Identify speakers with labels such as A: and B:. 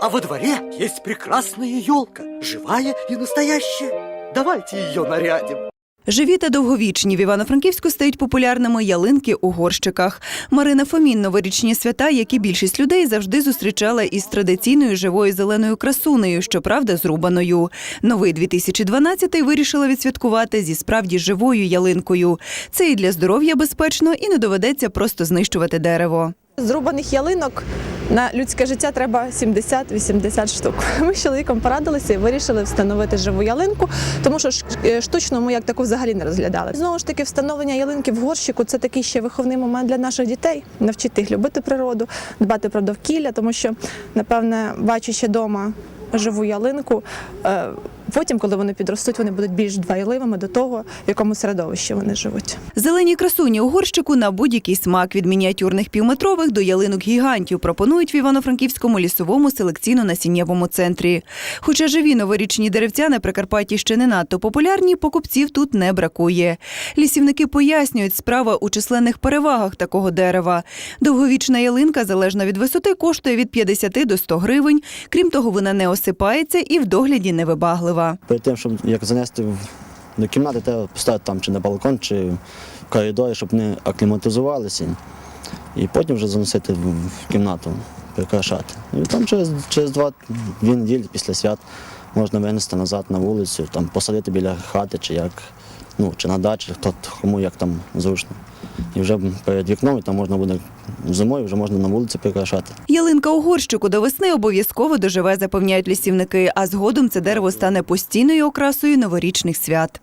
A: А во дворе есть прекрасная елка, живая и настоящая. Давайте ее нарядим.
B: Живі та довговічні в Івано-Франківську стають популярними ялинки у горщиках. Марина Фомін новорічні свята, як і більшість людей, завжди зустрічала із традиційною живою зеленою красунею, щоправда, зрубаною. Новий 2012 вирішила відсвяткувати зі справді живою ялинкою. Це і для здоров'я безпечно, і не доведеться просто знищувати дерево.
C: Зрубаних ялинок на людське життя треба 70-80 штук. Ми з чоловіком порадилися і вирішили встановити живу ялинку, тому що е, штучно ми як таку взагалі не розглядали. Знову ж таки, встановлення ялинки в горщику це такий ще виховний момент для наших дітей, навчити їх любити природу, дбати про довкілля, тому що, напевне, бачачи вдома живу ялинку. Потім, коли вони підростуть, вони будуть більш дбайливими до того, в якому середовищі вони живуть.
B: Зелені красуні у горщику на будь-який смак від мініатюрних півметрових до ялинок гігантів пропонують в Івано-Франківському лісовому селекційно-насіннєвому центрі. Хоча живі новорічні деревця на Прикарпатті ще не надто популярні, покупців тут не бракує. Лісівники пояснюють, справа у численних перевагах такого дерева. Довговічна ялинка, залежно від висоти, коштує від 50 до 100 гривень. Крім того, вона не осипається і в догляді невибаглива.
D: Перед тим, щоб як занести до кімнати, треба поставити там чи на балкон, чи в коридорі, щоб вони акліматизувалися. І потім вже заносити в кімнату, прикрашати. І там через, через два дві неділі після свят можна винести назад на вулицю, там посадити біля хати, чи як, ну, чи на дачі, хто кому як там зручно. І вже перед вікном і там можна буде зимою, вже можна на вулиці прикрашати.
B: Ялинка у горщику до весни обов'язково доживе, запевняють лісівники, а згодом це дерево стане постійною окрасою новорічних свят.